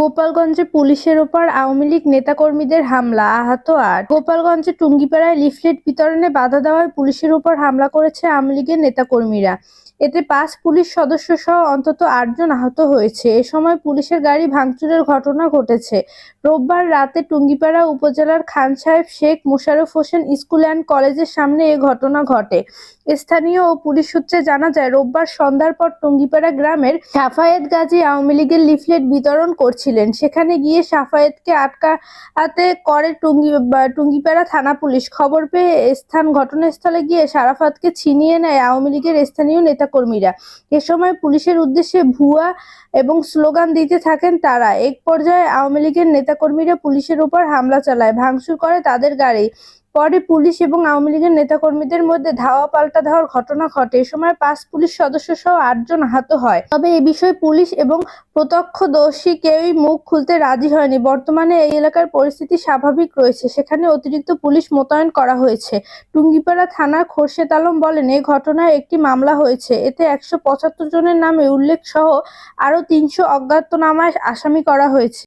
গোপালগঞ্জে পুলিশের ওপর আওয়ামী লীগ নেতাকর্মীদের হামলা, আহত আট। গোপালগঞ্জে টুঙ্গিপাড়ায় লিফলেট বিতরণে বাধা দেওয়ায় পুলিশের ওপর হামলা করেছে আওয়ামী লীগের নেতাকর্মীরা। এতে পাঁচ পুলিশ সদস্য সহ অন্তত আটজন আহত হয়েছে। এ সময় পুলিশের গাড়ি ভাঙচুরের ঘটনা ঘটেছে। রোববার রাতে টুঙ্গিপাড়া উপজেলার খান সাহেব শেখ মোশাররফ হোসেন স্কুল অ্যান্ড কলেজের সামনে এ ঘটনা ঘটে। স্থানীয় ও পুলিশ সূত্রে জানা যায়, রোববার সন্ধ্যার পর টুঙ্গিপাড়া গ্রামের সাফায়েত গাজী আওয়ামী লীগের লিফলেট বিতরণ করছিলেন। সেখানে গিয়ে সাফায়েতকে আটকাতে করে টুঙ্গি টুঙ্গিপাড়া থানা পুলিশ। খবর পেয়ে স্থান ঘটনাস্থলে গিয়ে সারাফাতকে ছিনিয়ে নেয় আওয়ামী লীগের স্থানীয় নেতাকর্মীরা এ সময় পুলিশের উদ্দেশ্যে ভুয়া এবং স্লোগান দিতে থাকেন তারা। এক পর্যায়ে আওয়ামী লীগের নেতাকর্মীরা পুলিশের উপর হামলা চালায়, ভাঙচুর করে তাদের গাড়ি। পরে পুলিশ এবং আওয়ামী লীগের নেতাকর্মীদের মধ্যে ধাওয়া পাল্টা ধাওয়ার ঘটনা ঘটে। এ সময় পাঁচ পুলিশ সদস্য সহ আটজন আহত হয়। তবে এ বিষয়ে পুলিশ এবং প্রত্যক্ষদর্শী কেউই মুখ খুলতে রাজি হয়নি। বর্তমানে এই এলাকার পরিস্থিতি স্বাভাবিক রয়েছে। সেখানে অতিরিক্ত পুলিশ মোতায়েন করা হয়েছে। টুঙ্গিপাড়া থানার খোরশেদ আলম বলেন এই ঘটনায় একটি মামলা হয়েছে। এতে একশো পঁচাত্তর জনের নামে উল্লেখ সহ আরও তিনশো অজ্ঞাতনামায় আসামি করা হয়েছে।